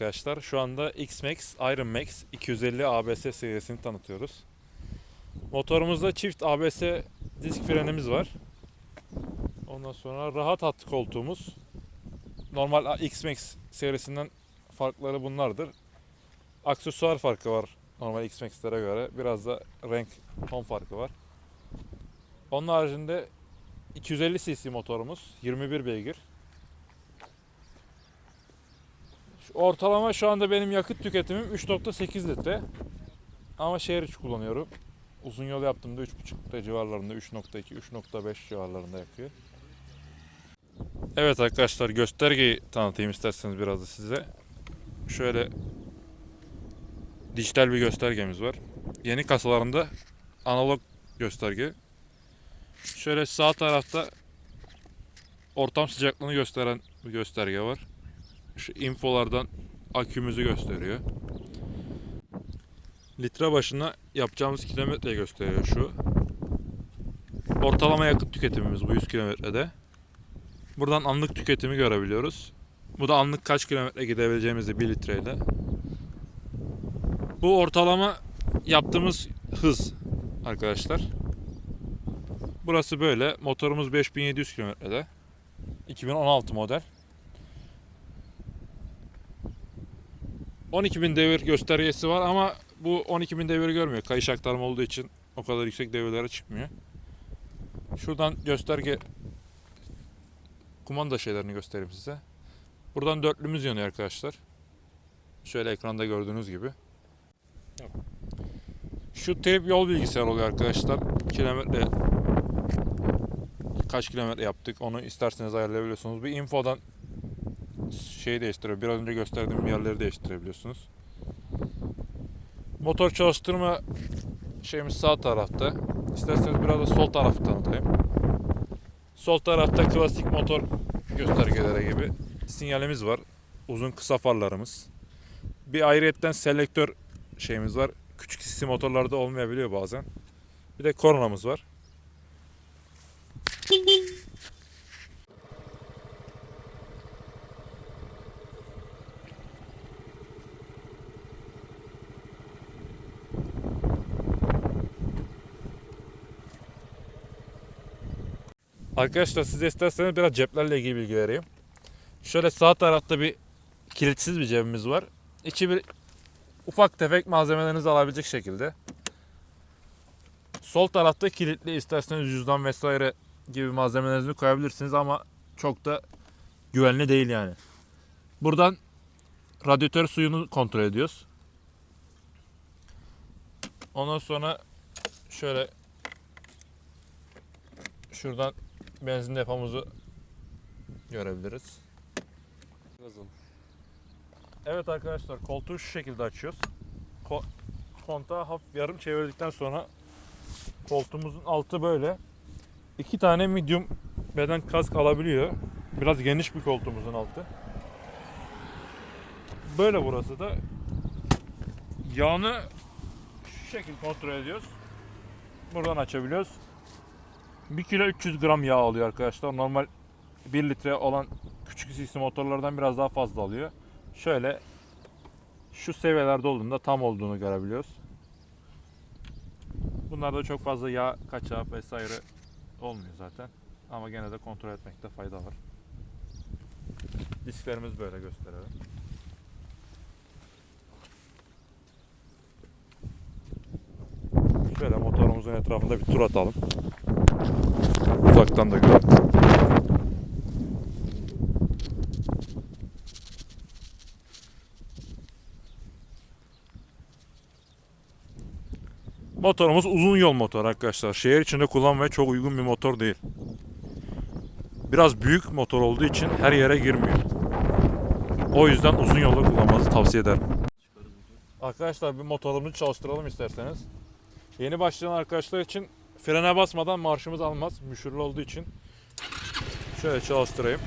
Arkadaşlar. Şu anda X-Max Iron Max 250 ABS serisini tanıtıyoruz. Motorumuzda çift ABS disk frenimiz var. Ondan sonra rahat hat koltuğumuz. Normal X-Max serisinden farkları bunlardır. Aksesuar farkı var normal X-Max'lere göre. Biraz da renk ton farkı var. Onun haricinde 250 cc motorumuz. 21 beygir. Şu Ortalama şu anda benim yakıt tüketimim 3.8 litre. Ama şehir içi kullanıyorum. Uzun yol yaptığımda 3.5 litre civarlarında, 3.2, 3.5 civarlarında yakıyor. Evet arkadaşlar göstergeyi tanıtayım isterseniz biraz da size. Şöyle dijital bir göstergemiz var. Yeni kasalarında analog gösterge. Şöyle sağ tarafta ortam sıcaklığını gösteren bir gösterge var. Şu infolardan akümüzü gösteriyor. Litre başına yapacağımız kilometreyi gösteriyor şu. Ortalama yakıt tüketimimiz bu 100 kilometrede. Buradan anlık tüketimi görebiliyoruz. Bu da anlık kaç kilometre gidebileceğimizi 1 litreyle. Bu ortalama yaptığımız hız arkadaşlar. Burası böyle. Motorumuz 5700 kilometrede. 2016 model. 12.000 devir göstergesi var ama bu 12.000 devir görmüyor. Kayış aktarma olduğu için o kadar yüksek devirlere çıkmıyor. Şuradan gösterge kumanda şeylerini göstereyim size. Buradan dörtlümüz yanıyor arkadaşlar. Şöyle ekranda gördüğünüz gibi. Şu trip yol bilgisayar oluyor arkadaşlar. Kilometre kaç kilometre yaptık onu isterseniz ayarlayabiliyorsunuz. Bir infodan şeyi değiştiriyor. Biraz önce gösterdiğim yerleri değiştirebiliyorsunuz. Motor çalıştırma şeyimiz sağ tarafta. İsterseniz biraz da sol tarafı tanıtayım. Sol tarafta klasik motor göstergeleri gibi sinyalimiz var. Uzun kısa farlarımız. Bir ayrıyetten selektör şeyimiz var. Küçük sisi motorlarda olmayabiliyor bazen. Bir de kornamız var. Arkadaşlar size isterseniz biraz ceplerle ilgili bilgi vereyim. Şöyle sağ tarafta bir kilitsiz bir cebimiz var. İçi bir ufak tefek malzemelerinizi alabilecek şekilde. Sol tarafta kilitli isterseniz cüzdan vesaire gibi malzemelerinizi koyabilirsiniz ama çok da güvenli değil yani. Buradan radyatör suyunu kontrol ediyoruz. Ondan sonra şöyle şuradan benzin depomuzu görebiliriz. Evet arkadaşlar koltuğu şu şekilde açıyoruz. Ko- kontağı hafif yarım çevirdikten sonra koltuğumuzun altı böyle. İki tane medium beden kask alabiliyor. Biraz geniş bir koltuğumuzun altı. Böyle burası da. Yağını şu şekilde kontrol ediyoruz. Buradan açabiliyoruz. 1 kilo 300 gram yağ alıyor arkadaşlar. Normal 1 litre olan küçük sisli motorlardan biraz daha fazla alıyor. Şöyle şu seviyelerde olduğunda tam olduğunu görebiliyoruz. Bunlarda çok fazla yağ kaçağı vesaire olmuyor zaten. Ama gene de kontrol etmekte fayda var. Disklerimiz böyle gösterelim. Şöyle motorumuzun etrafında bir tur atalım. Uzaktan da görelim. Motorumuz uzun yol motor arkadaşlar. Şehir içinde kullanmaya çok uygun bir motor değil. Biraz büyük motor olduğu için her yere girmiyor. O yüzden uzun yolda kullanmanızı tavsiye ederim. Arkadaşlar bir motorumuzu çalıştıralım isterseniz. Yeni başlayan arkadaşlar için frene basmadan marşımız almaz. Müşürlü olduğu için. Şöyle çalıştırayım.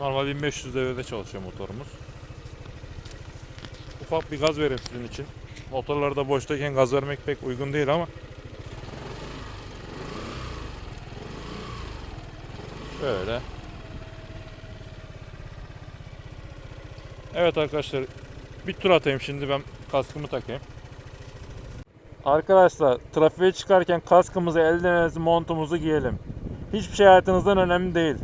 Normal 1500 devirde çalışıyor motorumuz. Ufak bir gaz vereyim sizin için. Motorlarda boştayken gaz vermek pek uygun değil ama Böyle. Evet arkadaşlar bir tur atayım şimdi ben kaskımı takayım. Arkadaşlar trafiğe çıkarken kaskımızı, eldivenimizi, montumuzu giyelim. Hiçbir şey hayatınızdan önemli değil.